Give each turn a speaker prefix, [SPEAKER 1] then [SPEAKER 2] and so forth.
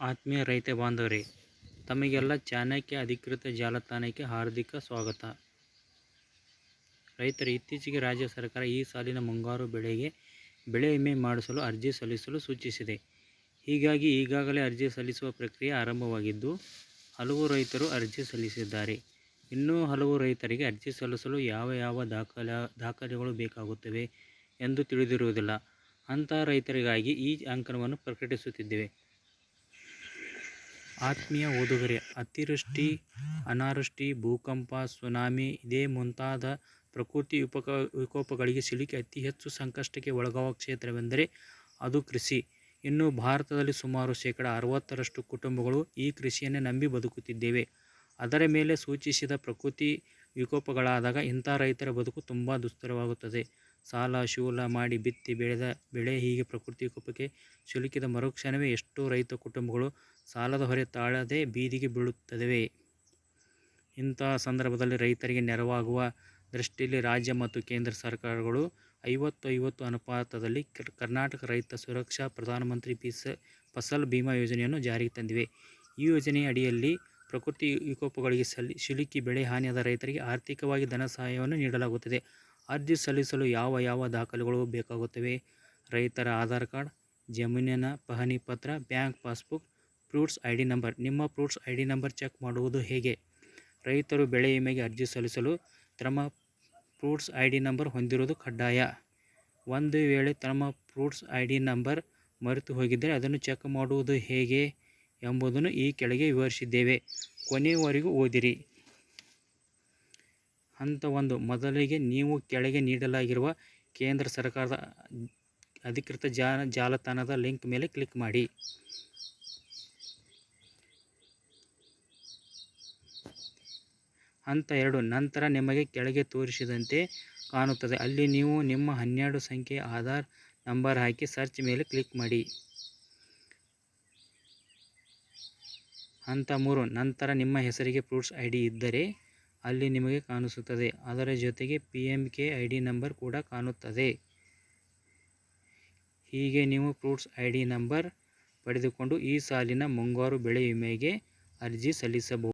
[SPEAKER 1] ಆತ್ಮೀಯ ರೈತ ಬಾಂಧವರೇ, ತಮಗೆಲ್ಲ ಚಾಣಕ್ಯ ಅಧಿಕೃತ ಜಾಲತಾಣಕ್ಕೆ ಹಾರ್ದಿಕ ಸ್ವಾಗತ. ರೈತರು ಇತ್ತೀಚೆಗೆ ರಾಜ್ಯ ಸರ್ಕಾರ ಈ ಸಾಲಿನ ಮುಂಗಾರು ಬೆಳೆಗೆ ಬೆಳೆ ವಿಮೆ ಮಾಡಿಸಲು ಅರ್ಜಿ ಸಲ್ಲಿಸಲು ಸೂಚಿಸಿದೆ. ಹೀಗಾಗಿ ಈಗಾಗಲೇ ಅರ್ಜಿ ಸಲ್ಲಿಸುವ ಪ್ರಕ್ರಿಯೆ ಆರಂಭವಾಗಿದ್ದು, ಹಲವು ರೈತರು ಅರ್ಜಿ ಸಲ್ಲಿಸಿದ್ದಾರೆ. ಇನ್ನೂ ಹಲವು ರೈತರಿಗೆ ಅರ್ಜಿ ಸಲ್ಲಿಸಲು ಯಾವ ಯಾವ ದಾಖಲ, ದಾಖಲೆಗಳು ಬೇಕಾಗುತ್ತವೆ ಎಂದು ತಿಳಿದಿರುವುದಿಲ್ಲ. ಅಂತಹ ರೈತರಿಗಾಗಿ ಈ ಅಂಕಣವನ್ನು ಪ್ರಕಟಿಸುತ್ತಿದ್ದೇವೆ. ಆತ್ಮೀಯ ಓದುಗರೇ, ಅತಿವೃಷ್ಟಿ ಅನಾವೃಷ್ಟಿ ಭೂಕಂಪ ಸುನಾಮಿ ಇದೇ ಮುಂತಾದ ಪ್ರಕೃತಿ ಉಪಕ ವಿಕೋಪಗಳಿಗೆ ಸಿಲುಕಿ ಅತಿ ಹೆಚ್ಚು ಸಂಕಷ್ಟಕ್ಕೆ ಒಳಗಾಗುವ ಕ್ಷೇತ್ರವೆಂದರೆ ಅದು ಕೃಷಿ. ಇನ್ನು ಭಾರತದಲ್ಲಿ ಸುಮಾರು ಶೇಕಡ ಅರವತ್ತರಷ್ಟು ಕುಟುಂಬಗಳು ಈ ಕೃಷಿಯನ್ನೇ ನಂಬಿ ಬದುಕುತ್ತಿದ್ದೇವೆ. ಅದರ ಮೇಲೆ ಸೂಚಿಸಿದ ಪ್ರಕೃತಿ ವಿಕೋಪಗಳಾದಾಗ ಇಂಥ ರೈತರ ಬದುಕು ತುಂಬ ದುಸ್ತರವಾಗುತ್ತದೆ. ಸಾಲ, ಶೂಲ ಮಾಡಿ ಬಿತ್ತಿ ಬೆಳೆದ ಬೆಳೆ ಹೀಗೆ ಪ್ರಕೃತಿ ವಿಕೋಪಕ್ಕೆ ಸಿಲುಕಿದ ಮರುಕ್ಷಣವೇ ಎಷ್ಟೋ ರೈತ ಕುಟುಂಬಗಳು ಸಾಲದ ಹೊರೆ ತಾಳದೆ ಬೀದಿಗೆ ಬೀಳುತ್ತವೆ ಇಂತಹ ಸಂದರ್ಭದಲ್ಲಿ ರೈತರಿಗೆ ನೆರವಾಗುವ ದೃಷ್ಟಿಯಲ್ಲಿ ರಾಜ್ಯ ಮತ್ತು ಕೇಂದ್ರ ಸರ್ಕಾರಗಳು ಐವತ್ತು ಐವತ್ತು ಅನುಪಾತದಲ್ಲಿ ಕರ್ನಾಟಕ ರೈತ ಸುರಕ್ಷಾ ಪ್ರಧಾನಮಂತ್ರಿ ಪಿಸ ಫಸಲ್ ಬಿಮಾ ಯೋಜನೆಯನ್ನು ಜಾರಿಗೆ ತಂದಿವೆ. ಈ ಯೋಜನೆಯ ಅಡಿಯಲ್ಲಿ ಪ್ರಕೃತಿ ವಿಕೋಪಗಳಿಗೆ ಸಲಿ, ಸಿಲುಕಿ ಬೆಳೆ ಹಾನಿಯಾದ ರೈತರಿಗೆ ಆರ್ಥಿಕವಾಗಿ ಧನ ಸಹಾಯವನ್ನು ನೀಡಲಾಗುತ್ತದೆ. ಅರ್ಜಿ ಸಲ್ಲಿಸಲು ಯಾವ ಯಾವ ದಾಖಲೆಗಳು ಬೇಕಾಗುತ್ತವೆ? ರೈತರ ಆಧಾರ್ ಕಾರ್ಡ್, ಜಮೀನಿನ ಪಹಣಿ ಪತ್ರ, bank passbook fruits I D number. ನಿಮ್ಮ fruits I D number check ಮಾಡುವುದು ಹೇಗೆ? ರೈತರು ಬೆಳೆ ವಿಮೆಗೆ ಅರ್ಜಿ ಸಲ್ಲಿಸಲು ತಮ್ಮ ಫ್ರೂಟ್ಸ್ ಐ ಡಿ ನಂಬರ್ ಹೊಂದಿರುವುದು ಕಡ್ಡಾಯ? ಒಂದು ವೇಳೆ ತಮ್ಮ ಫ್ರೂಟ್ಸ್ ಐ ಡಿ ನಂಬರ್ ಮರೆತು ಹೋಗಿದ್ದರೆ ಅದನ್ನು ಚೆಕ್ ಮಾಡುವುದು ಹೇಗೆ ಎಂಬುದನ್ನು ಈ ಕೆಳಗೆ ವಿವರಿಸಿದ್ದೇವೆ. ಕೊನೆಯವರೆಗೂ ಓದಿರಿ. ಹಂತ ಒಂದು ಮೊದಲಿಗೆ ನೀವು ಕೆಳಗೆ ನೀಡಲಾಗಿರುವ ಕೇಂದ್ರ ಸರ್ಕಾರದ ಅಧಿಕೃತ ಜಾ ಜಾಲತಾಣದ ಲಿಂಕ್ ಮೇಲೆ ಕ್ಲಿಕ್ ಮಾಡಿ. ಹಂತ ಎರಡು, ನಂತರ ನಿಮಗೆ ಕೆಳಗೆ ತೋರಿಸಿದಂತೆ ಕಾಣುತ್ತದೆ. ಅಲ್ಲಿ ನೀವು ನಿಮ್ಮ ಹನ್ನೆರಡು ಸಂಖ್ಯೆಯ ಆಧಾರ್ ನಂಬರ್ ಹಾಕಿ ಸರ್ಚ್ ಮೇಲೆ ಕ್ಲಿಕ್ ಮಾಡಿ. ಹಂತ ಮೂರು, ನಂತರ ನಿಮ್ಮ ಹೆಸರಿಗೆ ಫ್ರೂಟ್ಸ್ ಐ ಇದ್ದರೆ ಅಲ್ಲಿ ನಿಮಗೆ ಕಾಣಿಸುತ್ತದೆ. ಅದರ ಜೊತೆಗೆ P M K I D number ಕೂಡ ಕಾಣುತ್ತದೆ. ಹೀಗೆ ನೀವು ಫ್ರೂಟ್ಸ್ ಐ ಡಿ ನಂಬರ್ ಪಡೆದುಕೊಂಡು ಈ ಸಾಲಿನ ಮುಂಗಾರು ಬೆಳೆ ವಿಮೆಗೆ ಅರ್ಜಿ ಸಲ್ಲಿಸಬಹುದು.